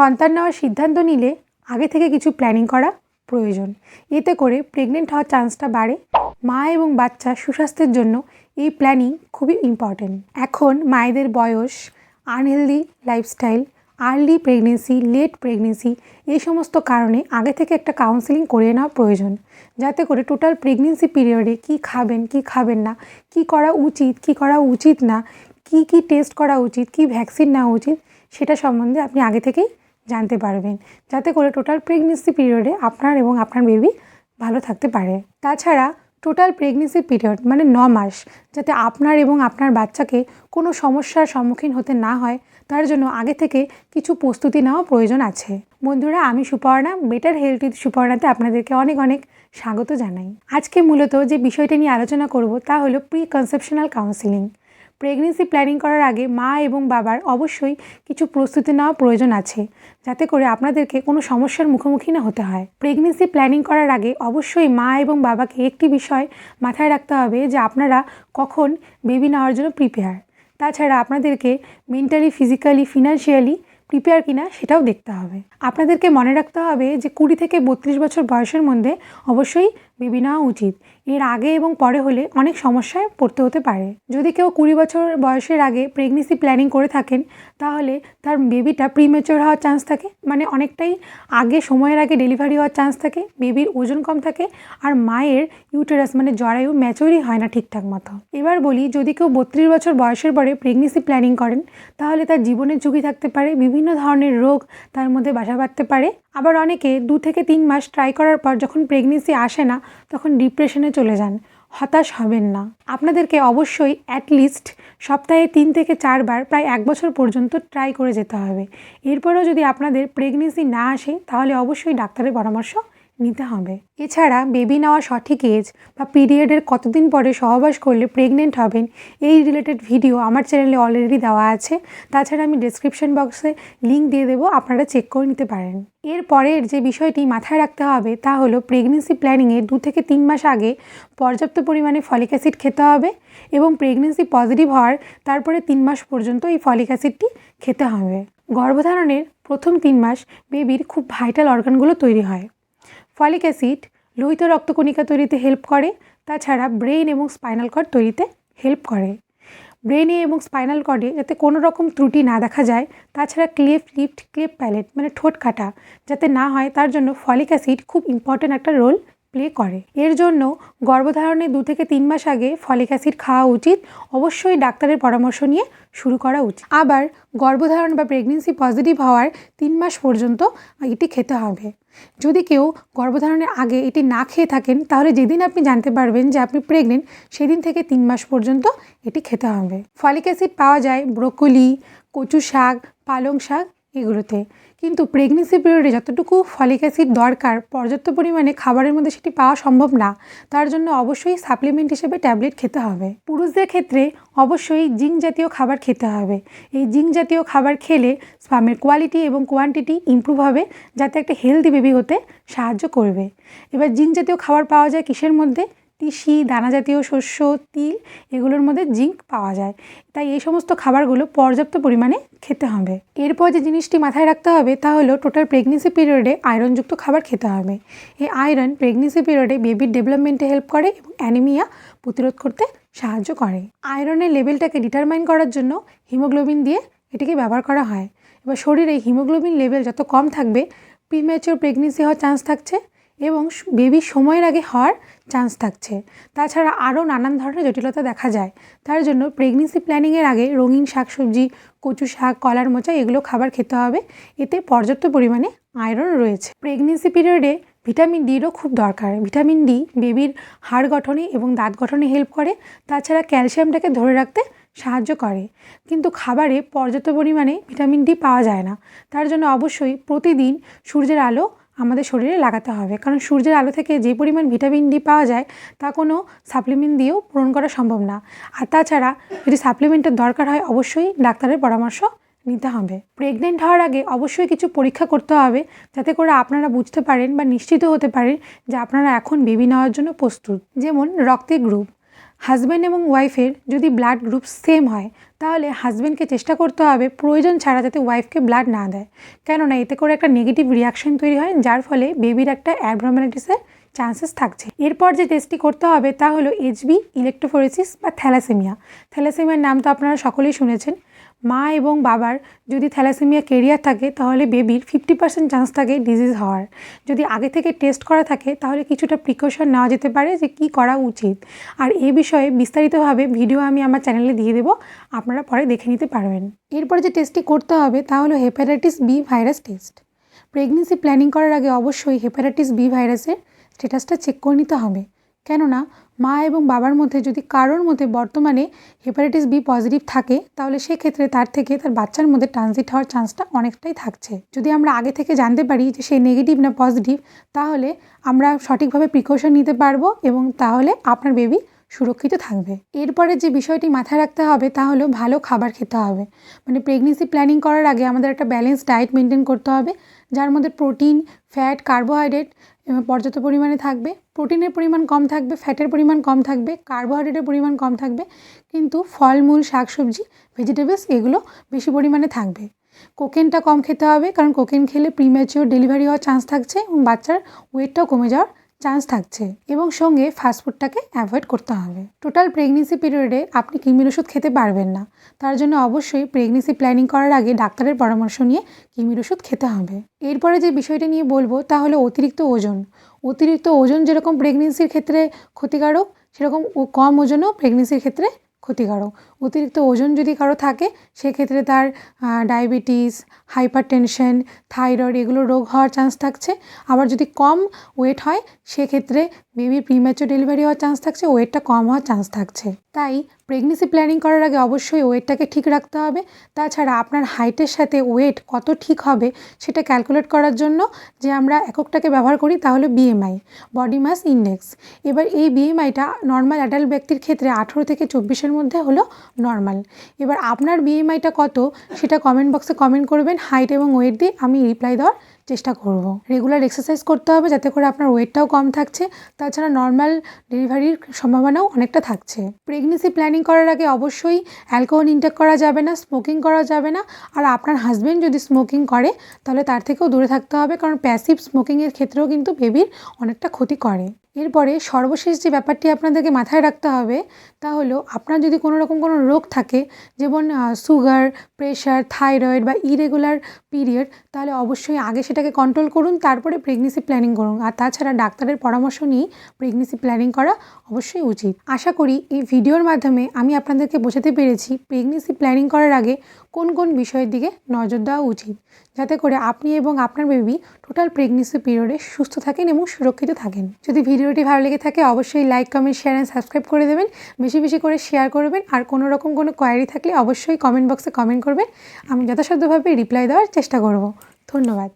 সন্তান নেওয়ার সিদ্ধান্ত নিলে আগে থেকে কিছু প্ল্যানিং করা প্রয়োজন। এতে করে প্রেগনেন্ট হওয়ার চান্সটা বাড়ে। মা এবং বাচ্চা সুস্বাস্থ্যের জন্য এই প্ল্যানিং খুবই ইম্পর্ট্যান্ট এখন মায়েদের বয়স unhealthy lifestyle early pregnancy late pregnancy এই সমস্ত কারণে আগে থেকে একটা কাউন্সেলিং করে নেওয়া প্রয়োজন। যাতে করে টোটাল প্রেগনেন্সি পিরিয়ডে কী খাবেন কী খাবেন না, কী করা উচিত, কী করা উচিত না, কী কী টেস্ট করা উচিত, কী ভ্যাকসিন নেওয়া উচিত, সেটা সম্বন্ধে আপনি আগে থেকেই জানতে পারবেন। যাতে করে টোটাল প্রেগনেন্সি পিরিয়ডে আপনার এবং আপনার বেবি ভালো থাকতে পারে। তাছাড়া টোটাল প্রেগনেন্সি পিরিয়ড মানে ন মাস, যাতে আপনার এবং আপনার বাচ্চাকে কোনো সমস্যার সম্মুখীন হতে না হয়, তার জন্য আগে থেকে কিছু প্রস্তুতি নেওয়া প্রয়োজন আছে। বন্ধুরা, আমি সুপর্ণা বেটার হেলথ উইথ সুপর্ণাতে আপনাদেরকে অনেক অনেক স্বাগত জানাই। আজকে মূলত যে বিষয়টা নিয়ে আলোচনা করব তা হলো pre conceptional counselling pregnancy planning করার আগে মা এবং বাবার অবশ্যই কিছু প্রস্তুতি নেওয়া প্রয়োজন আছে, যাতে করে আপনাদেরকে কোনো সমস্যার মুখোমুখি না হতে হয়। প্রেগনেন্সি প্ল্যানিং করার আগে অবশ্যই মা এবং বাবাকে একটি বিষয় মাথায় রাখতে হবে যে আপনারা কখন বেবি নেওয়ার জন্য প্রিপেয়ার। তাছাড়া আপনাদেরকে মেন্টালি, ফিজিক্যালি, ফিনান্সিয়ালি প্রিপেয়ার কিনা সেটাও দেখতে হবে। আপনাদেরকে মনে রাখতে হবে যে কুড়ি থেকে বত্রিশ বছর বয়সের মধ্যে অবশ্যই বেবি নেওয়া উচিত। এর আগে এবং পরে হলে অনেক সমস্যায় পড়তে হতে পারে। যদি কেউ কুড়ি বছর বয়সের আগে প্রেগনেন্সি প্ল্যানিং করে থাকেন, তাহলে তার বেবিটা প্রিমেচোর হওয়ার চান্স থাকে। মানে অনেকটাই আগে সময়ের আগে ডেলিভারি হওয়ার চান্স থাকে বেবির ওজন কম থাকে, আর মায়ের ইউটেরাস মানে জরায়ু ম্যাচুরই হয় না ঠিকঠাক মতো। এবার বলি, যদি কেউ বত্রিশ বছর বয়সের পরে প্রেগনেন্সি প্ল্যানিং করেন, তাহলে তার জীবনের ঝুঁকি থাকতে পারে, বিভিন্ন ধরনের রোগ তার মধ্যে বাসা বাঁধতে পারে আবার অনেকে দু থেকে তিন মাস ট্রাই করার পর যখন প্রেগনেন্সি আসে না, তখন ডিপ্রেশনে চলে যান। হতাশ হবেন না। আপনাদেরকে অবশ্যই অ্যাটলিস্ট সপ্তাহে তিন থেকে চারবার প্রায় এক বছর পর্যন্ত ট্রাই করে যেতে হবে। এরপরেও যদি আপনাদের প্রেগনেন্সি না আসে, তাহলে অবশ্যই ডাক্তারের পরামর্শ নিতে হবে। এছাড়া বেবি নেওয়া সঠিক এজ বা পিরিয়ডের কতদিন পরে সহবাস করলে প্রেগনেন্ট হবেন, এই রিলেটেড ভিডিও আমার চ্যানেলে অলরেডি দেওয়া আছে। তাছাড়া আমি ডিসক্রিপশন বক্সে লিঙ্ক দিয়ে দেবো, আপনারা চেক করে নিতে পারেন। এর পরের যে বিষয়টি মাথায় রাখতে হবে, তা হলো প্রেগনেন্সি প্ল্যানিংয়ে দু থেকে তিন মাস আগে পর্যাপ্ত পরিমাণে ফলিক অ্যাসিড খেতে হবে এবং প্রেগনেন্সি পজিটিভ হওয়ার তারপরে তিন মাস পর্যন্ত এই ফলিক অ্যাসিডটি খেতে হবে। গর্ভধারণের প্রথম তিন মাস বেবির খুব ভাইটাল অর্গানগুলো তৈরি হয়। ফলিক অ্যাসিড লোহিত রক্তকণিকা তৈরিতে হেল্প করে, তাছাড়া ব্রেন এবং স্পাইনাল কর্ড তৈরিতে হেল্প করে। ব্রেনে এবং স্পাইনাল কর্ডে যাতে কোনো রকম ত্রুটি না দেখা যায়, তাছাড়া ক্লেপ লিফট ক্লেপ প্যালেট মানে ঠোঁট কাটা যাতে না হয়, তার জন্য ফলিক অ্যাসিড খুব ইম্পর্ট্যান্ট একটা রোল প্লে করে। এর জন্য গর্ভধারণের দু থেকে তিন মাস আগে ফলিক অ্যাসিড খাওয়া উচিত। অবশ্যই ডাক্তারের পরামর্শ নিয়ে শুরু করা উচিত। আবার গর্ভধারণ বা প্রেগনেন্সি পজিটিভ হওয়ার তিন মাস পর্যন্ত এটি খেতে হবে। যদি কেউ গর্ভধারণের আগে এটি না খেয়ে থাকেন, তাহলে যেদিন আপনি জানতে পারবেন যে আপনি প্রেগনেন্ট সেদিন থেকে তিন মাস পর্যন্ত এটি খেতে হবে। ফলিক অ্যাসিড পাওয়া যায় ব্রোকলি কচু শাক পালং শাক এগুলোতে। কিন্তু প্রেগনেন্সি পিরিয়ডে যতটুকু ফলিক অ্যাসিড দরকার, পর্যাপ্ত পরিমাণে খাবারের মধ্যে সেটি পাওয়া সম্ভব না, তার জন্য অবশ্যই সাপ্লিমেন্ট হিসেবে ট্যাবলেট খেতে হবে। পুরুষদের ক্ষেত্রে অবশ্যই জিঙ্ক জাতীয় খাবার খেতে হবে। এই জিঙ্ক জাতীয় খাবার খেলে স্পামের কোয়ালিটি এবং কোয়ান্টিটি ইম্প্রুভ হবে, যাতে একটা হেলদি বেবি হতে সাহায্য করবে। এবার জিঙ্ক জাতীয় খাবার পাওয়া যায় কিসের মধ্যে? তিসি দানা জাতীয় শস্য, তিল এগুলোর মধ্যে জিঙ্ক পাওয়া যায়। তাই এই সমস্ত খাবারগুলো পর্যাপ্ত পরিমাণে খেতে হবে। এরপর যে জিনিসটি মাথায় রাখতে হবে তা হলো টোটাল প্রেগনেন্সি পিরিয়ডে আয়রনযুক্ত খাবার খেতে হবে। এই আয়রন প্রেগনেন্সি পিরিয়ডে বেবির ডেভেলপমেন্টে হেল্প করে এবং অ্যানিমিয়া প্রতিরোধ করতে সাহায্য করে। আয়রনের লেভেলটাকে ডিটারমাইন করার জন্য হিমোগ্লোবিন দিয়ে এটিকে ব্যবহার করা হয়। এবার শরীরে হিমোগ্লোবিন লেভেল যত কম থাকবে প্রিম্যাচিওর প্রেগনেন্সি হওয়ার চান্স থাকছে। এবং বেবি সময়ের আগে হওয়ার চান্স থাকছে। তাছাড়া আরও নানান ধরনের জটিলতা দেখা যায়। তার জন্য প্রেগনেন্সি প্ল্যানিংয়ের আগে রঙিন শাকসবজি, কচু শাক, কলার মোচা এগুলো খাবার খেতে হবে। এতে পর্যাপ্ত পরিমাণে আয়রন রয়েছে। প্রেগনেন্সি পিরিয়ডে ভিটামিন ডিরও খুব দরকার। ভিটামিন ডি বেবির হাড় গঠনে এবং দাঁত গঠনে হেল্প করে। তাছাড়া ক্যালসিয়ামটাকে ধরে রাখতে সাহায্য করে। কিন্তু খাবারে পর্যাপ্ত পরিমাণে ভিটামিন ডি পাওয়া যায় না। তার জন্য অবশ্যই প্রতিদিন সূর্যের আলো আমাদের শরীরে লাগাতে হবে। কারণ সূর্যের আলো থেকে যে পরিমাণ ভিটামিন ডি পাওয়া যায়, তা কোনো সাপ্লিমেন্ট দিয়েও পূরণ করা সম্ভব না। আর তাছাড়া যদি সাপ্লিমেন্টের দরকার হয়, অবশ্যই ডাক্তারের পরামর্শ নিতে হবে। প্রেগনেন্ট হওয়ার আগে অবশ্যই কিছু পরীক্ষা করতে হবে, যাতে করে আপনারা বুঝতে পারেন বা নিশ্চিত হতে পারেন যে আপনারা এখন বেবি নেওয়ার জন্য প্রস্তুত। যেমন রক্তের গ্রুপ হাজব্যান্ড এবং ওয়াইফের যদি ব্লাড গ্রুপ সেম হয়, তাহলে হাজব্যান্ডকে চেষ্টা করতে হবে প্রয়োজন ছাড়া যাতে ওয়াইফকে ব্লাড না দেয়। কেননা এতে করে একটা নেগেটিভ রিয়াকশন তৈরি হয়, যার ফলে বেবির একটা অ্যাবনর্মালিটিসের চান্সেস থাকছে। এরপর যে টেস্টটি করতে হবে তা হলো এইচবি ইলেকট্রোফোরেসিস বা থ্যালাসেমিয়া থ্যালাসেমিয়ার নাম তো আপনারা সকলেই শুনেছেন। মা এবং বাবার যদি থ্যালাসেমিয়া কেরিয়ার থাকে, তাহলে বেবির ফিফটি পার্সেন্ট চান্স থাকে ডিজিজ হওয়ার। যদি আগে থেকে টেস্ট করা থাকে, তাহলে কিছুটা প্রিকশন নেওয়া যেতে পারে যে কী করা উচিত। আর এ বিষয়ে বিস্তারিতভাবে ভিডিও আমি আমার চ্যানেলে দিয়ে দেবো, আপনারা পরে দেখে নিতে পারবেন। এরপরে যে টেস্টটি করতে হবে, তা হলো hepatitis B virus test pregnancy planning করার আগে অবশ্যই হেপাটাইটিস বি ভাইরাসের স্ট্যাটাসটা চেক করে নিতে হবে। কেননা, মা এবং বাবার মধ্যে যদি কারোর মধ্যে বর্তমানে হেপাটাইটিস বি পজিটিভ থাকে, তাহলে সেক্ষেত্রে তার থেকে তার বাচ্চার মধ্যে ট্রানজিট হওয়ার চান্সটা অনেকটাই থাকছে। যদি আমরা আগে থেকে জানতে পারি যে সে নেগেটিভ না পজিটিভ তাহলে আমরা সঠিকভাবে প্রিকশন নিতে পারব এবং তাহলে আপনার বেবি সুরক্ষিত থাকবে। এরপরে যে বিষয়টি মাথায় রাখতে হবে, তা হলো ভালো খাবার খেতে হবে। মানে প্রেগনেন্সি প্ল্যানিং করার আগে আমাদের একটা ব্যালেন্স ডায়েট মেনটেন করতে হবে, যার মধ্যে প্রোটিন ফ্যাট কার্বোহাইড্রেট পর্যাপ্ত পরিমাণে থাকবে, প্রোটিনের পরিমাণ কম থাকবে, ফ্যাটের পরিমাণ কম থাকবে, কার্বোহাইড্রেটের পরিমাণ কম থাকবে, কিন্তু ফলমূল, শাকসবজি ভেজিটেবলস এগুলো বেশি পরিমাণে থাকবে। কোকেনটা কম খেতে হবে, কারণ কোকেন খেলে প্রিম্যাচিওর ডেলিভারি হওয়ার চান্স থাকছে এবং বাচ্চার ওয়েটটাও কমে যাওয়ার চান্স থাকছে এবং সঙ্গে ফাস্টফুডটাকে অ্যাভয়েড করতে হবে। টোটাল প্রেগনেন্সি পিরিয়ডে আপনি কিমির ওষুধ খেতে পারবেন না। তার জন্য অবশ্যই প্রেগনেন্সি প্ল্যানিং করার আগে ডাক্তারের পরামর্শ নিয়ে কিমির ওষুধ খেতে হবে। এরপরে যে বিষয়টা নিয়ে বলব তা হলো অতিরিক্ত ওজন। অতিরিক্ত ওজন যেরকম প্রেগনেন্সির ক্ষেত্রে ক্ষতিকারক, সেরকম কম ওজনও প্রেগনেন্সির ক্ষেত্রে ক্ষতিকারক। অতিরিক্ত ওজন যদি কারও থাকে, সেক্ষেত্রে তার ডায়াবেটিস হাইপার টেনশন থাইরয়েড এগুলো রোগ হওয়ার চান্স থাকছে। আবার যদি কম ওয়েট হয়, সেক্ষেত্রে বেবি প্রিম্যাচুর ডেলিভারি হওয়ার চান্স থাকছে, ওয়েটটা কম হওয়ার চান্স থাকছে। তাই প্রেগনেন্সি প্ল্যানিং করার আগে অবশ্যই ওয়েটটাকে ঠিক রাখতে হবে। তাছাড়া আপনার হাইটের সাথে ওয়েট কত ঠিক হবে সেটা ক্যালকুলেট করার জন্য যে আমরা এককটাকে ব্যবহার করি, তাহলে বিএমআই বডি মাস ইন্ডেক্স এবার এই বিএমআইটা নর্মাল অ্যাডাল্ট ব্যক্তির ক্ষেত্রে আঠেরো থেকে চব্বিশের মধ্যে হলো নর্মাল এবার আপনার বিএমআইটা কত সেটা কমেন্ট বক্সে কমেন্ট করবেন হাইট এবং ওয়েট দিয়ে আমি রিপ্লাই দেওয়ার চেষ্টা করব। রেগুলার এক্সারসাইজ করতে হবে যাতে করে আপনার ওয়েটটাও কম থাকছে, তাছাড়া নর্মাল ডেলিভারির সম্ভাবনাও অনেকটা থাকছে। প্রেগনেন্সি প্ল্যানিং করার আগে অবশ্যই অ্যালকোহল ইনটেক করা যাবে না স্মোকিং করা যাবে না। আর আপনার হাজব্যান্ড যদি স্মোকিং করে, তাহলে তার থেকেও দূরে থাকতে হবে, কারণ প্যাসিভ স্মোকিংয়ের ক্ষেত্রেও কিন্তু বেবির অনেকটা ক্ষতি করে। এরপরে সর্বশেষ যে ব্যাপারটি আপনাদেরকে মাথায় রাখতে হবে, তা হলো আপনার যদি কোনো রকম কোনো রোগ থাকে, যেমন সুগার প্রেশার থাইরয়েড বা ইরেগুলার পিরিয়ড তাহলে অবশ্যই আগে সেটাকে কন্ট্রোল করুন, তারপরে প্রেগনেন্সি প্ল্যানিং করুন। আর তাছাড়া ডাক্তারের পরামর্শ নিয়েই প্রেগনেন্সি প্ল্যানিং করা অবশ্যই উচিত। আশা করি এই ভিডিওর মাধ্যমে আমি আপনাদেরকে বোঝাতে পেরেছি প্রেগনেন্সি প্ল্যানিং করার আগে কোন কোন বিষয়ের দিকে নজর দেওয়া উচিত। যাতে করে আপনি এবং আপনার বেবি টোটাল প্রেগনেন্সি পিরিয়ডে সুস্থ থাকেন এবং সুরক্ষিত থাকেন। যদি ভিডিওটি ভালো লেগে থাকে, অবশ্যই like comment share and subscribe করে দেবেন। বেশি বেশি করে শেয়ার করবেন। আর কোনো রকম কোনো কোয়ারি থাকলে অবশ্যই কমেন্ট বক্সে কমেন্ট করবেন। আমি যথাসাধ্যভাবে রিপ্লাই দেওয়ার চেষ্টা করব। ধন্যবাদ।